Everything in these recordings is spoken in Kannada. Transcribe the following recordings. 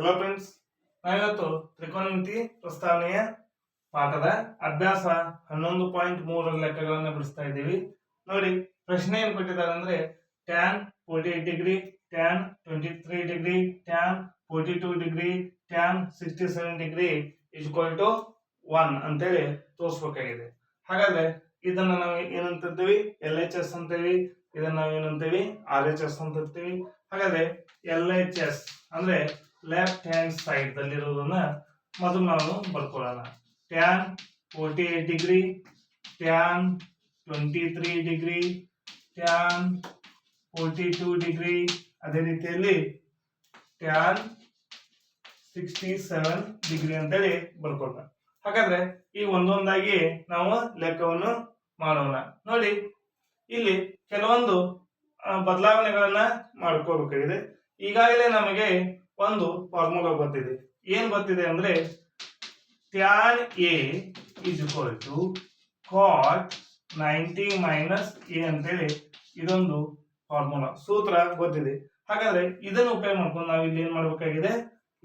ಹಲೋ ಫ್ರೆಂಡ್ಸ್ ನಾವಿವತ್ತು ತ್ರಿಕೋನಮಿತಿ ಪ್ರಸ್ತಾವನೆಯ ಪಾಠದ ಅಭ್ಯಾಸ ಹನ್ನೊಂದು ಪಾಯಿಂಟ್ ಮೂರರ ಲೆಕ್ಕಗಳನ್ನು ಬಿಡಿಸ್ತಾ ಇದ್ದೀವಿ. ನೋಡಿ, ಪ್ರಶ್ನೆ ಏನ್ ಕೊಟ್ಟಿದ್ದಾರೆ ಅಂದ್ರೆ tan forty eight degree tan twenty three degree tan forty two degree tan sixty seven degree is equal to one ಅಂತೇಳಿ ತೋರಿಸ್ಬೇಕಾಗಿದೆ. ಹಾಗಾದ್ರೆ ಇದನ್ನ ನಾವು ಏನಂತಿರ್ತೀವಿ ಎಲ್ ಎಚ್ ಎಸ್ ಅಂತೀವಿ ಇದನ್ನ ನಾವು ಏನಂತೀವಿ ಆರ್ ಎಚ್ ಎಸ್ ಅಂತ ಇರ್ತೀವಿ. ಹಾಗಾದ್ರೆ ಎಲ್ ಎಚ್ ಎಸ್ ಅಂದ್ರೆ ಲೆಫ್ಟ್ ಹ್ಯಾಂಡ್ ಸೈಡ್ ದಲ್ಲಿರೋದನ್ನ ಮೊದಲು ನಾವು ಬರ್ಕೊಳ್ಳೋಣ. Tan forty eight degree tan twenty three degree tan forty two degree ಅದೇ ರೀತಿಯಲ್ಲಿ ಟ್ಯಾನ್ ಸಿಕ್ಸ್ಟಿ ಸೆವೆನ್ ಡಿಗ್ರಿ ಅಂತೇಳಿ ಬರ್ಕೊಳ್ಳೋಣ. ಹಾಗಾದ್ರೆ ಈ ಒಂದೊಂದಾಗಿ ನಾವು ಲೆಕ್ಕವನ್ನು ಮಾಡೋಣ. ನೋಡಿ, ಇಲ್ಲಿ ಕೆಲವೊಂದು ಬದಲಾವಣೆಗಳನ್ನ ಮಾಡ್ಕೋಬೇಕಾಗಿದೆ. ಈಗಾಗಲೇ ನಮಗೆ ಒಂದು ಫಾರ್ಮುಲಾ ಬರ್ತಿದೆ. ಏನ್ ಬರ್ತಿದೆ ಅಂದ್ರೆ tan A is equal to cot ninety minus A ಅಂತೇಳಿ ಇದೊಂದು ಫಾರ್ಮುಲಾ ಸೂತ್ರ ಗೊತ್ತಿದೆ. ಹಾಗಾದ್ರೆ ಇದನ್ನು ಉಪಯೋಗ ಮಾಡ್ಕೊಂಡು ನಾವು ಇಲ್ಲಿ ಏನ್ ಮಾಡ್ಬೇಕಾಗಿದೆ?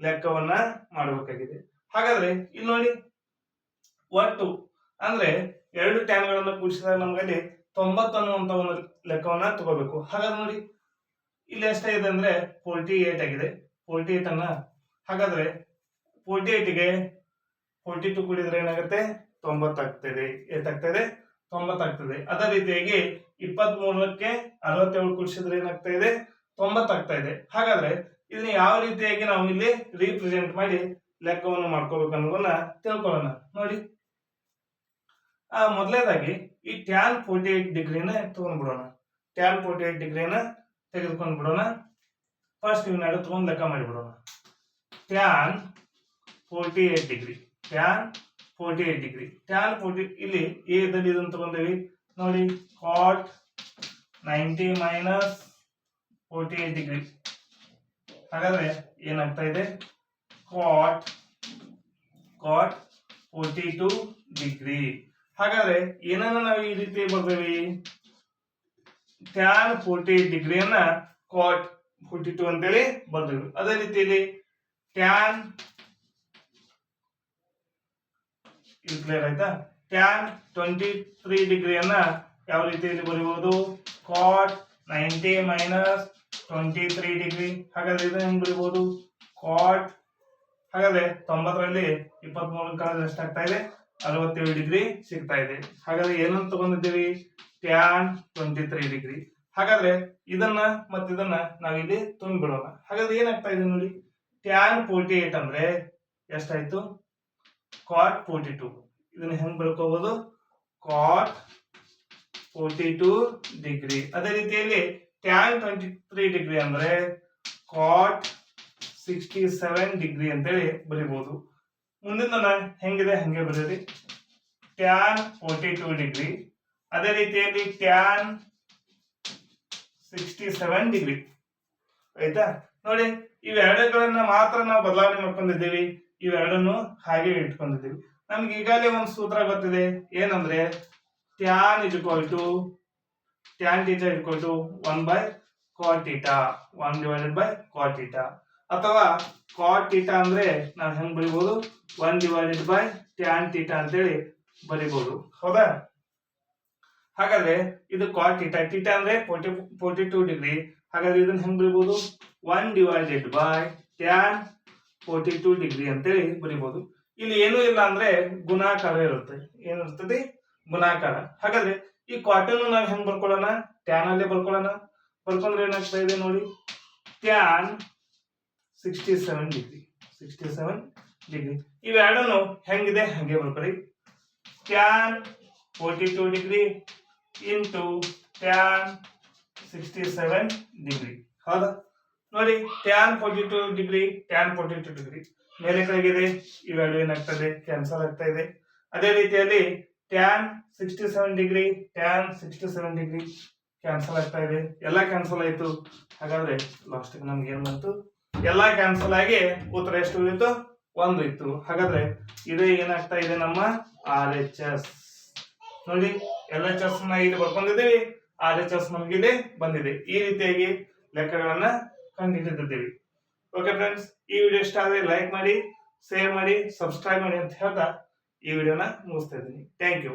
ಲೆಕ್ಕವನ್ನ ಮಾಡಬೇಕಾಗಿದೆ. ಹಾಗಾದ್ರೆ ಇಲ್ಲಿ ನೋಡಿ, ಒಟ್ಟು ಅಂದ್ರೆ ಎರಡು ಟ್ಯಾನ್ಗಳನ್ನು ಕೂಡಿಸಿದಾಗ ನಮ್ಗಲ್ಲಿ ತೊಂಬತ್ತು ಅನ್ನುವಂತ ಒಂದು ಲೆಕ್ಕವನ್ನ ತಗೋಬೇಕು. ಹಾಗಾದ್ರೆ ನೋಡಿ, ಇಲ್ಲಿ ಎಷ್ಟಾಗಿದೆ ಅಂದ್ರೆ ಫೋರ್ಟಿ ಏಟ್ ಆಗಿದೆ. ಫೋರ್ಟಿ ಏಟ್ ಅನ್ನ. ಹಾಗಾದ್ರೆ ಫೋರ್ಟಿ ಏಟ್ಗೆ ಫೋರ್ಟಿ ಟು ಕೂಡಿದ್ರೆ ಏನಾಗುತ್ತೆ? ತೊಂಬತ್ತಾಗ್ತದೆ. ಏಟಾಗ್ತದೆ ತೊಂಬತ್ತಾಗ್ತದೆ. ಅದೇ ರೀತಿಯಾಗಿ ಇಪ್ಪತ್ತ್ ಮೂರಕ್ಕೆ ಅರವತ್ತೇಳು ಕೂಡಿಸಿದ್ರೆ ಏನಾಗ್ತಾ ಇದೆ ತೊಂಬತ್ತಾಗ್ತಾ ಇದೆ ಹಾಗಾದ್ರೆ ಇದನ್ನ ಯಾವ ರೀತಿಯಾಗಿ ನಾವು ಇಲ್ಲಿ ರೀಪ್ರೆಸೆಂಟ್ ಮಾಡಿ ಲೆಕ್ಕವನ್ನು ಮಾಡ್ಕೋಬೇಕು ಅನ್ನೋದನ್ನ ತಿಳ್ಕೊಳ್ಳೋಣ. ನೋಡಿ. ಆ, ಮೊದಲನೇದಾಗಿ ಈ ಟ್ಯಾನ್ ಫೋರ್ಟಿ ಏಟ್ ಡಿಗ್ರಿನ ತಗೊಂಡ್ಬಿಡೋಣ. ಟ್ಯಾನ್ ಫೋರ್ಟಿ ಏಟ್ ಡಿಗ್ರಿನ ತೆಗೆದುಕೊಂಡು ಬಿಡೋಣ ಫಸ್ಟ್ ಇವನ್ನೆರಡು ತಗೊಂಡು ಲೆಕ್ಕ ಮಾಡಿಬಿಡೋಣ. Tan forty eight degree tan forty eight degree tan forty ಇಲ್ಲಿ ಏದಲ್ಲಿ ದಲ್ಲಿ ಇದನ್ನು ತಗೊಂಡೇವಿ. ನೋಡಿ cot ninety minus forty eight degree ಹಾಗಾದ್ರೆ ಏನಾಗ್ತಾ ಇದೆ? Cot cot forty two degree ಹಾಗಾದ್ರೆ ಏನನ್ನ ನಾವು ಈ ರೀತಿ ಬರ್ದೇವಿ? ಟ್ಯಾನ್ ಫೋರ್ಟಿ ಏಟ್ ಡಿಗ್ರಿಯನ್ನ ಕಾಟ್ ಟು ಅಂತೇಳಿ ಬರ್ದೇವಿ ಅದೇ ರೀತಿಯಲ್ಲಿ ಟ್ಯಾನ್ ಇದು ಕ್ಲಿಯರ್ ಆಯ್ತಾ? ಟ್ಯಾನ್ ಟ್ವೆಂಟಿ ತ್ರೀ ಡಿಗ್ರಿಯನ್ನ ಯಾವ ರೀತಿಯಲ್ಲಿ ಬರೀಬಹುದು cot ninety minus twenty three degree. ಹಾಗಾದ್ರೆ ಇದನ್ನ ಹೆಂಗ್ ಬರೀಬಹುದು ಕಾಟ್ ಹಾಗಾದ್ರೆ ತೊಂಬತ್ತರಲ್ಲಿ ಇಪ್ಪತ್ತ್ ಮೂರು ಕಳೆದ್ರೆ ಎಷ್ಟಾಗ್ತಾ ಇದೆ? ಅರವತ್ತೇಳು ಡಿಗ್ರಿ ಸಿಗ್ತಾ ಇದೆ. ಹಾಗಾದ್ರೆ ಏನಂತ ತಗೊಂಡಿದ್ದೀವಿ ಟ್ಯಾನ್ ಟ್ವೆಂಟಿ ತ್ರೀ ಡಿಗ್ರಿ. ಹಾಗಾದ್ರೆ ಇದನ್ನ ಮತ್ತೆ ಇದನ್ನ ನಾವಿಲ್ಲಿ ತುಂಬಿಬಿಡೋಣ. ಹಾಗಾದ್ರೆ ಏನಾಗ್ತಾ ಇದೆ ನೋಡಿ ಟ್ಯಾನ್ ಫೋರ್ಟಿ ಏಟ್ ಅಂದ್ರೆ ಎಷ್ಟಾಯ್ತು? ಕಾಟ್ ಫೋರ್ಟಿ ಟು ಇದನ್ನ ಹೆಂಗ್ ಬರ್ಕೋಬಹುದು ಕಾಟ್ ಫೋರ್ಟಿ ಟು ಡಿಗ್ರಿ ಅದೇ ರೀತಿಯಲ್ಲಿ ಟ್ಯಾನ್ ಟ್ವೆಂಟಿ ತ್ರೀ ಡಿಗ್ರಿ ಅಂದ್ರೆ ಕಾಟ್ ಸಿಕ್ಸ್ಟಿ ಸೆವೆನ್ ಡಿಗ್ರಿ ಅಂತೇಳಿ ಬರಿಬಹುದು ಮುಂದಿನ ಹೆಂಗಿದೆ? ಹಂಗೆ ಬರೀರಿ. ಟ್ಯಾನ್ ಫೋರ್ಟಿ ಟೂ ಡಿಗ್ರಿ ಅದೇ ರೀತಿಯಲ್ಲಿ ಟ್ಯಾನ್ ಸಿಕ್ಸ್ಟಿ ಸೆವೆನ್ ಡಿಗ್ರಿ ಆಯ್ತಾ? ನೋಡಿ, ಇವೆರಡುಗಳನ್ನ ಮಾತ್ರ ನಾವು ಬದಲಾವಣೆ ಮಾಡ್ಕೊಂಡಿದ್ದೀವಿ. ಇವೆರಡನ್ನು ಹಾಗೆ ಇಟ್ಕೊಂಡಿದ್ದೀವಿ. ನಮ್ಗೆ ಈಗಾಗಲೇ ಒಂದು ಸೂತ್ರ ಗೊತ್ತಿದೆ. ಏನಂದ್ರೆ tan is equal to tan theta equal to one by cot theta one divided by cot theta ಅಥವಾ ಕಾಟ್ ಅಂದ್ರೆ ನಾವು ಹೆಂಗ್ ಬರಿಬಹುದು one divided by tan theta ಅಂತೇಳಿ ಬರಿಬಹುದು ಹೌದಾ? ಹಾಗಾದ್ರೆ ಇದು ಕಾಟ್ ಟೀಟಾ ಟೀಟಾ ಅಂದ್ರೆ ಫೋರ್ಟಿ ಫೋರ್ಟಿ ಟೂ ಡಿಗ್ರಿ ಹಾಗಾದ್ರೆ ಇದನ್ನ ಹೆಂಗ್ ಬರಿಬಹುದು one divided by tan forty two degree ಅಂತೇಳಿ ಬರಿಬಹುದು ಇಲ್ಲಿ ಏನೂ ಇಲ್ಲ ಅಂದ್ರೆ ಗುಣಾಕಾರ ಇರುತ್ತೆ. ಏನಿರ್ತದೆ ಗುಣಾಕಾರ. ಹಾಗಾದ್ರೆ ಈ ಕಾಟನ್ ನಾವು ಹೆಂಗ್ ಬರ್ಕೊಳ್ಳೋಣ? ಟ್ಯಾನ್ ಅಲ್ಲೇ ಬರ್ಕೊಳ್ಳೋಣ. ಬರ್ಕೊಂಡ್ರೆ ಏನಾಗ್ತಾ ಇದೆ ನೋಡಿ. Tan sixty seven degree sixty seven degree ಇವೆರಡನ್ನು ಹೆಂಗಿದೆ? ಹಾಗೆ ಬರ್ಕೊಳ್ಳಿ. Tan forty two degree into tan sixty seven degree ಹೌದಾ? ನೋಡಿ tan forty two degree tan forty two degree ಮೇಲೆ ಕೆಳಗಿದೆ ಇವೆರಡು ಏನಾಗ್ತದೆ? ಕ್ಯಾನ್ಸಲ್ ಆಗ್ತಾ ಇದೆ. ಅದೇ ರೀತಿಯಲ್ಲಿ tan sixty seven degree tan sixty seven degree cancel ಆಗ್ತಾ ಇದೆ. ಎಲ್ಲ ಕ್ಯಾನ್ಸಲ್ ಆಯಿತು. ಹಾಗಾದ್ರೆ ಲಾಸ್ಟಿಗೆ ನಮ್ಗೆ ಏನು ಬಂತು? ಎಲ್ಲ ಕ್ಯಾನ್ಸಲ್ ಆಗಿ ಉತ್ತರ ಎಷ್ಟು ಉಳಿತು ಒಂದು ಇತ್ತು ಹಾಗಾದ್ರೆ, ಇದೇ ಏನಾಗ್ತಾ ಇದೆ ನಮ್ಮ ಆರ್ ಎಚ್ ಎಸ್ ನೋಡಿ, ಎಲ್ಲ ಎಚ್ ಎಸ್ನ ಇಲ್ಲಿ ಬರ್ಕೊಂಡಿದ್ದೀವಿ. ಆರ್ ಎಚ್ ನಮ್ಗೆ ಇಲ್ಲಿ ಬಂದಿದೆ. ಈ ರೀತಿಯಾಗಿ ಲೆಕ್ಕಗಳನ್ನ ಕಂಡುಹಿಡಿದಿದ್ದೀವಿ. ಓಕೆ ಫ್ರೆಂಡ್ಸ್ ಈ ವಿಡಿಯೋ ಇಷ್ಟ ಆದರೆ ಲೈಕ್ ಮಾಡಿ ಶೇರ್ ಮಾಡಿ ಸಬ್ಸ್ಕ್ರೈಬ್ ಮಾಡಿ ಅಂತ ಹೇಳ್ತಾ ಈ ವಿಡಿಯೋನ ಮುಗಿಸ್ತಾ ಇದ್ದೀನಿ. Thank you